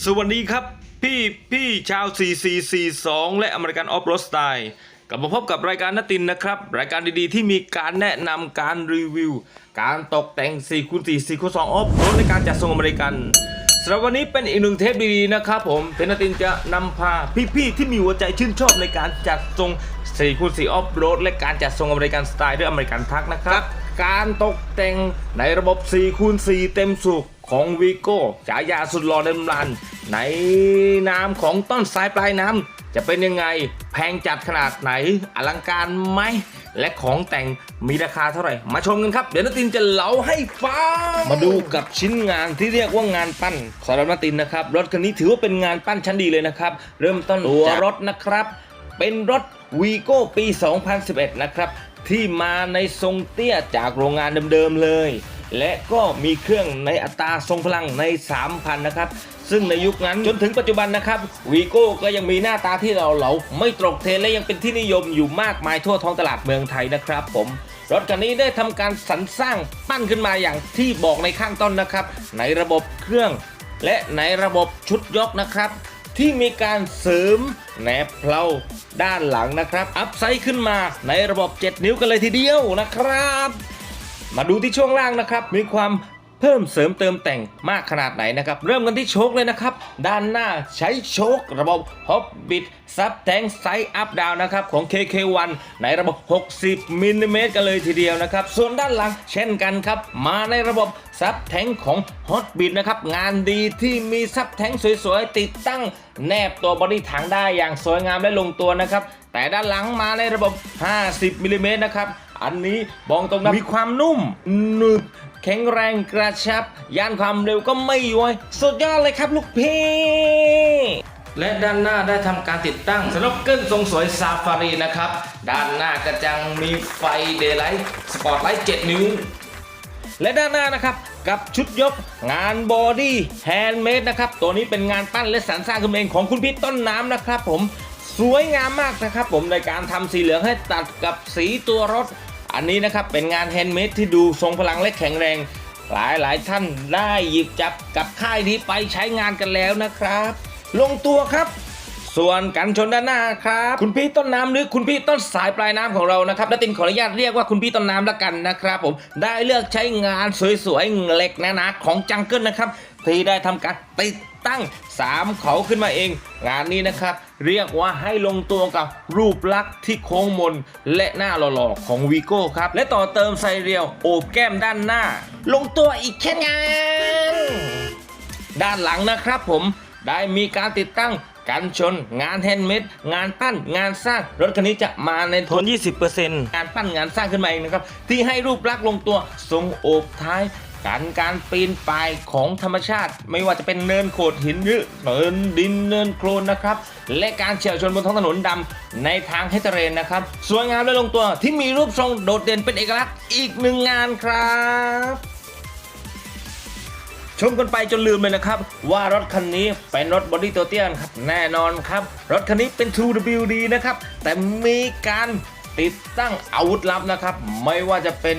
สวัสดีครับ พี่พี่ชาว 4442 และอเมริกันออฟโรดสไตล์กลับมาพบกับรายการนตินนะครับ รายการดีๆ ที่มีการแนะนำการรีวิว การตกแต่ง4คูณ4 4คูณ2ออฟโรดในการจัดทรงอเมริกันสำหรับวันนี้เป็นอีกหนึ่งเทปดีๆนะครับผมเทนตินจะนำพาพี่ๆที่มีหัวใจชื่นชอบในการจัดทรง4คูณ4ออฟโรดและการจัดทรงอเมริกันสไตล์ด้วยอเมริกันทักนะครับ การตกแต่งในระบบ4คูณ4เต็มสุข ของวีโก้ฉายาสุดหล่อเดมรัน ในนามของต้นสายปลายน้ำจะเป็นยังไงแพงจัดขนาดไหนอลังการไหม และของแต่งมีราคาเท่าไหร่ มาชมกันครับ เดี๋ยวนาตินจะเล่าให้ฟัง มาดูกับชิ้นงานที่เรียกว่างานปั้นสำหรับนาตินนะครับ รถคันนี้ถือว่าเป็นงานปั้นชั้นดีเลยนะครับ เริ่มต้นตัวรถนะครับ เป็นรถวีโก้ปี 2011 นะครับที่มาในทรงเตี้ยจากโรงงานเดิมๆเลย และก็มีเครื่องในอัตราทรงพลังใน 3,000 นะครับ ซึ่งในยุคนั้นจนถึงปัจจุบันนะครับวีโก้ก็ยังมีหน้าตาที่เราเหลาไม่ตกเทรนและยังเป็นที่นิยมอยู่มากมายทั่วท้องตลาดเมืองไทยนะครับผมรถคันนี้ได้ทำการสรรสร้างปั้นขึ้นมาอย่างที่บอกในข้างต้นนะครับ ในระบบเครื่อง และในระบบชุดยกนะครับ ที่มีการเสริมแหนบเพลาด้านหลังนะครับ อัพไซด์ขึ้นมาในระบบ 7 นิ้วกันเลยทีเดียวนะครับ มาดูที่ช่วงล่างนะครับ มีความเพิ่มเสริมเติมแต่งมากขนาดไหนนะครับ เริ่มกันที่โชคเลยนะครับ ด้านหน้าใช้โชคระบบ Hobbit ซับแทงไซอัพดาวนะครับ ของ KK1 ในระบบ 60มิลลิเมตรกันเลยทีเดียวนะครับ ส่วนด้านหลังเช่นกันครับ มาในระบบซับแทงของ Hotbit นะครับ งานดีที่มีซับแทงสวยๆ ติดตั้งแนบตัวบอดี้ถังได้อย่างสวยงามและลงตัวนะครับ แต่ด้านหลังมาในระบบ 50มิลลิเมตรนะครับ อันนี้บอกตรงนะมีความนุ่มหนึบแข็งแรงกระชับ ย่านความเร็วก็ไม่ย้อยสุดยอดเลยครับลูกพี่และด้านหน้าได้ทำการติดตั้งสโนกเกิลทรงสวยซาฟารีนะครับ ด้านหน้ากระจังมีไฟเดย์ไลท์สปอตไลท์7 นิ้ว และด้านหน้านะครับกับชุดยกงานบอดี้แฮนด์เมดนะครับ ตัวนี้เป็นงานปั้นและสรรสร้างขึ้นมาเองของคุณพี่ต้นน้ำนะครับผมสวยงามมากนะครับผมในการทำสีเหลืองให้ตัดกับสีตัวรถ อันนี้นะครับเป็นงานแฮนด์เมดที่ดูทรงพลังและแข็งแรง หลายหลายท่านได้หยิบจับกับค่ายนี้ไปใช้งานกันแล้วนะครับ ลงตัวครับ ส่วนกันชนด้านหน้าครับ คุณพี่ต้นน้ำหรือคุณพี่ต้นสายปลายน้ำของเรานะครับและตินขออนุญาตเรียกว่าคุณพี่ต้นน้ำละกันนะครับ ผมได้เลือกใช้งานสวยๆเหล็กหนาๆของจังเกิลนะครับ ที่ได้ทำการติดตั้ง 3 เขาขึ้นมาเอง งานนี้นะครับเรียกว่าให้ลงตัวกับรูปลักษณ์ที่โค้งมน และหน้าหล่อๆของวีโก้ครับ และต่อเติมไซเรียวโอบแก้มด้านหน้า ลงตัวอีกแค่งานด้านหลังนะครับผมได้มีการติดตั้งกันชน งานแฮนด์เมดงานปั้นงานสร้างรถคันนี้จะมาในโทน 20%งานปั้นงานสร้างขึ้นมาเองนะครับ ที่ให้รูปลักษณ์ลงตัวทรงโอบท้าย การการปีนป่ายของธรรมชาติ ไม่ว่าจะเป็นเนินโขดหินหรือเนินดินเนินโคลนนะครับ และการเฉี่ยวชนบนท้องถนนดำในทางให้เทเรนนะครับ สวยงามและลงตัวที่มีรูปทรงโดดเด่นเป็นเอกลักษณ์อีกหนึ่งงานครับชมกันไปจนลืมเลยนะครับ ว่ารถคันนี้เป็นรถบอดี้ตัวเตี้ยนครับแน่นอนครับ รถคันนี้เป็น 2WD นะครับ แต่มีการติดตั้งอาวุธลับนะครับ ไม่ว่าจะเป็น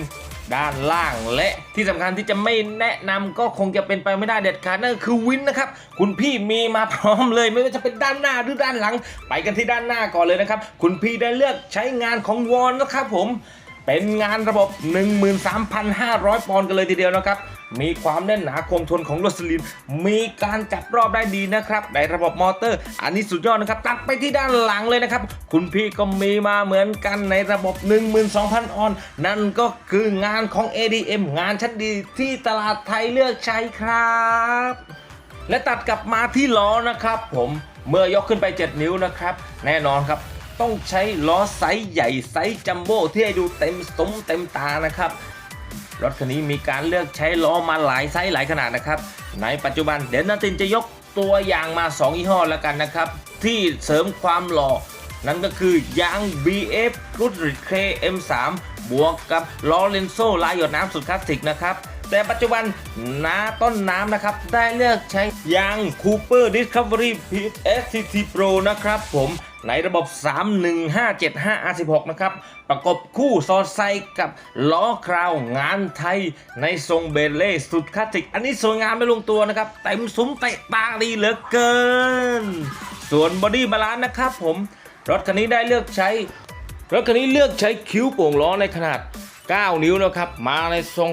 ด้านล่างและที่สำคัญที่จะไม่แนะนำก็คงจะเป็นไปไม่ได้เด็ดขาดนั่นคือวินนะครับ คุณพี่มีมาพร้อมเลย ไม่ว่าจะเป็นด้านหน้าหรือด้านหลัง ไปกันที่ด้านหน้าก่อนเลยนะครับ คุณพี่ได้เลือกใช้งานของวอนนะครับผมเป็นงานระบบ 13,500 ปอนด์กันเลยทีเดียวนะครับ มีความแน่นหนาคงทนของรถสลิน มีการจับรอบได้ดีนะครับในระบบมอเตอร์ อันนี้สุดยอดนะครับ ตัดไปที่ด้านหลังเลยนะครับ คุณพี่ก็มีมาเหมือนกันในระบบ 12,000 ออน นั่นก็คืองานของ ADM งานชั้นดีที่ตลาดไทยเลือกใช้ครับ และตัดกลับมาที่ล้อนะครับ ผมเมื่อยกขึ้นไป 7 นิ้วนะครับ แน่นอนครับต้องใช้ล้อไซส์ใหญ่ไซส์จัมโบ้ที่ให้ดูเต็มสมเต็มตานะครับ รถคันนี้มีการเลือกใช้ล้อมาหลายไซส์หลายขนาดนะครับ ในปัจจุบันเดี๋ยวนาตินจะยกตัวอย่างมา 2 ยี่ห้อแล้วกันนะครับ ที่เสริมความหล่อ นั่นก็คือยาง BF Goodrich KM3 บวกกับล้อเลนโซ่ลายหยดน้ำสุดคลาสสิกนะครับแต่ปัจจุบันนาต้นน้ำนะครับ ได้เลือกใช้ยาง Cooper Discovery SCT Pro นะครับผม ในระบบ 31575 R16 นะครับ ประกบคู่ซอไซกับล้อคราวงานไทย ในทรงเบลเล่สุดคลาสสิก อันนี้สวยงามไม่ลงตัวนะครับ เต็มซุ้มเตะตาดีเหลือเกิน ส่วนบอดี้บาลานซ์นะครับผม รถคันนี้ได้เลือกใช้ รถคันนี้เลือกใช้คิ้วโป่งล้อในขนาด 9 นิ้วนะครับ มาในทรง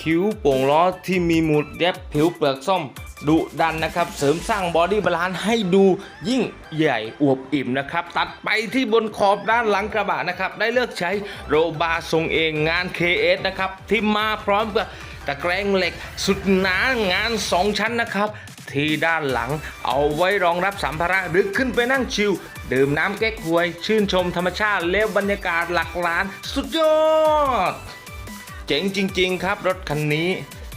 คิ้วโป่งล้อที่มีหมุดแยบผิวเปลือกส้ม ดุดันนะครับ เสริมสร้างบอดี้บาลานซ์ให้ดูยิ่งใหญ่อวบอิ่มนะครับ ตัดไปที่บนขอบด้านหลังกระบะนะครับ ได้เลือกใช้โรบาร์ทรงเองงาน KS นะครับ ที่มาพร้อมกับตะแกรงเหล็กสุดหนางาน 2 ชั้นนะครับ ที่ด้านหลังเอาไว้รองรับสัมภาระหรือขึ้นไปนั่งชิลดื่มน้ำแก้ควย ชื่นชมธรรมชาติและบรรยากาศหลักล้าน สุดยอด เจ๋งจริง ๆ ครับรถคันนี้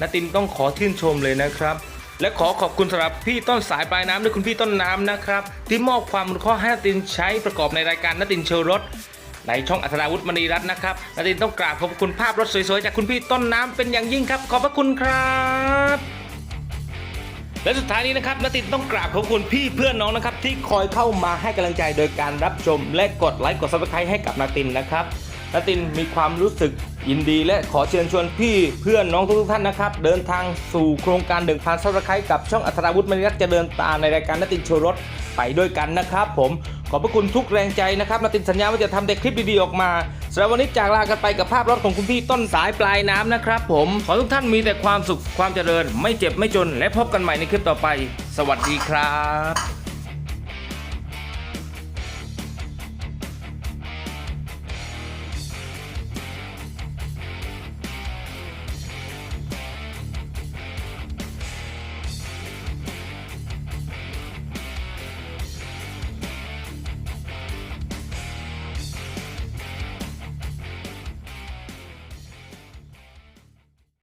นาตินต้องขอชื่นชมเลยนะครับ และขอขอบคุณสำหรับพี่ต้นสายปลายน้ำด้วยคุณพี่ต้นน้ำนะครับ ที่มอบความรู้ข้อให้นาตินใช้ประกอบในรายการนาตินเชลรถในช่องอัธราวุฒิมณีรัตน์นะครับนาตินต้องกราบขอบคุณภาพรถสวยๆ จากคุณพี่ต้นน้ำเป็นอย่างยิ่งครับ ขอบพระคุณครับและสุดท้ายนี้นะครับนาตินต้องกราบขอบคุณพี่เพื่อนน้องนะครับที่คอยเข้ามาให้กำลังใจโดยการรับชม และกดไลค์กดซับสไครต์ให้กับนาตินนะครับ นาตินมีความรู้สึกยินดีและขอเชิญชวนพี่เพื่อนน้องทุกท่านนะครับ เดินทางสู่โครงการ 1 0 0 0ซับสไครต์กับช่องอัธราวุฒิมณีรัตน์จะเดินตามในรายการนาตินโชว์รถไปด้วยกันนะครับผมขอบพระคุณทุกแรงใจนะครับนาตินสัญญาว่าจะทำแต่คลิปดีๆออกมาสำหรับวันนี้จากลากันไปกับภาพรถของคุณพี่ต้นสายปลายน้ำนะครับ ผมขอทุกท่านมีแต่ความสุขความเจริญ ไม่เจ็บไม่จน และพบกันใหม่ในคลิปต่อไป สวัสดีครับ